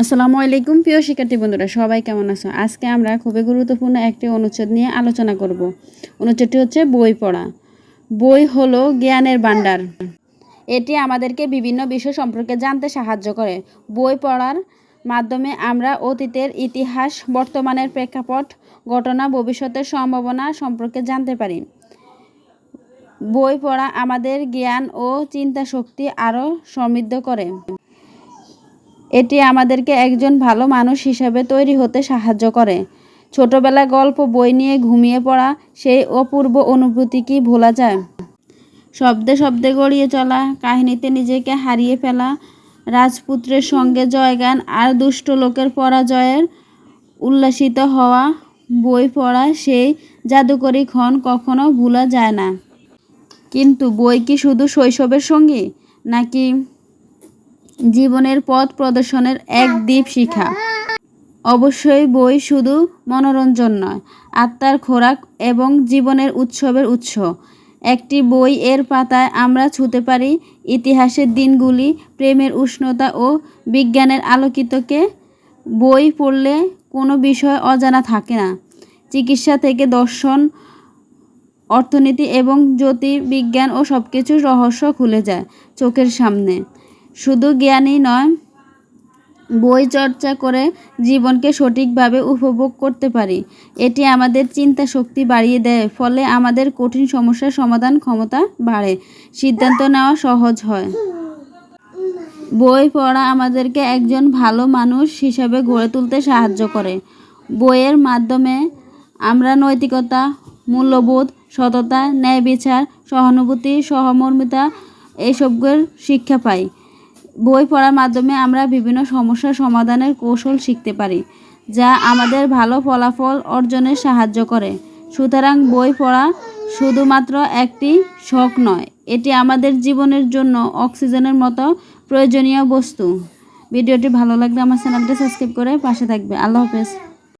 আসসালামু আলাইকুম, প্রিয় শিক্ষার্থী বন্ধুরা, সবাই কেমন আছো? আজকে আমরা খুবই গুরুত্বপূর্ণ একটি অনুচ্ছেদ নিয়ে আলোচনা করব। অনুচ্ছেদটি হচ্ছে বই পড়া। বই হলো জ্ঞানের ভাণ্ডার। এটি আমাদেরকে বিভিন্ন বিষয় সম্পর্কে জানতে সাহায্য করে। বই পড়ার মাধ্যমে আমরা অতীতের ইতিহাস, বর্তমানের প্রেক্ষাপট, ঘটনা, ভবিষ্যতের সম্ভাবনা সম্পর্কে জানতে পারি। বই পড়া আমাদের জ্ঞান ও চিন্তা শক্তি আরও সমৃদ্ধ করে। এটি আমাদেরকে একজন ভালো মানুষ হিসাবে তৈরি হতে সাহায্য করে। ছোটবেলায় গল্প, বই নিয়ে ঘুমিয়ে পড়া, সেই অপূর্ব অনুভূতি কি ভোলা যায়? শব্দে শব্দে গড়িয়ে চলা, কাহিনীতে নিজেকে হারিয়ে ফেলা, রাজপুত্রের সঙ্গে জয়গান আর দুষ্ট লোকের পরাজয়ের উল্লাসিত হওয়া, বই পড়া সেই জাদুকরী ক্ষণ কখনো ভোলা যায় না। কিন্তু বই কি শুধু শৈশবের সঙ্গী, নাকি জীবনের পথ প্রদর্শনের এক দ্বীপ শিখা। অবশ্যই বই শুধু মনোরঞ্জন নয়, আত্মার খোরাক এবং জীবনের উৎসবের উৎস। একটি বই এর পাতায় আমরা ছুতে পারি ইতিহাসের দিনগুলি, প্রেমের উষ্ণতা ও বিজ্ঞানের আলোকিতকে। বই পড়লে কোনো বিষয় অজানা থাকে না। চিকিৎসা থেকে দর্শন, অর্থনীতি এবং জ্যোতির্বিজ্ঞান ও সব কিছুর রহস্য খুলে যায় চোখের সামনে। শুধু জ্ঞানই নয়, বই চর্চা করে জীবনকে সঠিকভাবে উপভোগ করতে পারি। এটি আমাদের চিন্তা শক্তি বাড়িয়ে দেয়, ফলে আমাদের কঠিন সমস্যার সমাধান ক্ষমতা বাড়ে। সিদ্ধান্ত নেওয়া সহজ হয়। বই পড়া আমাদেরকে একজন ভালো মানুষ হিসাবে গড়ে তুলতে সাহায্য করে। বইয়ের মাধ্যমে আমরা নৈতিকতা, মূল্যবোধ, সততা ন্যায় বিচার সহানুভূতি, সহমর্মিতা এইসবের শিক্ষা পাই। বই পড়ার মাধ্যমে আমরা বিভিন্ন সমস্যার সমাধানের কৌশল শিখতে পারি, যা আমাদের ভালো ফলাফল অর্জনে সাহায্য করে। সুতরাং বই পড়া শুধুমাত্র একটি শখ নয়, এটি আমাদের জীবনের জন্য অক্সিজেনের মতো প্রয়োজনীয় বস্তু। ভিডিওটি ভালো লাগলে আমার চ্যানেলটি সাবস্ক্রাইব করে পাশে থাকবে। আল্লাহ হাফেজ।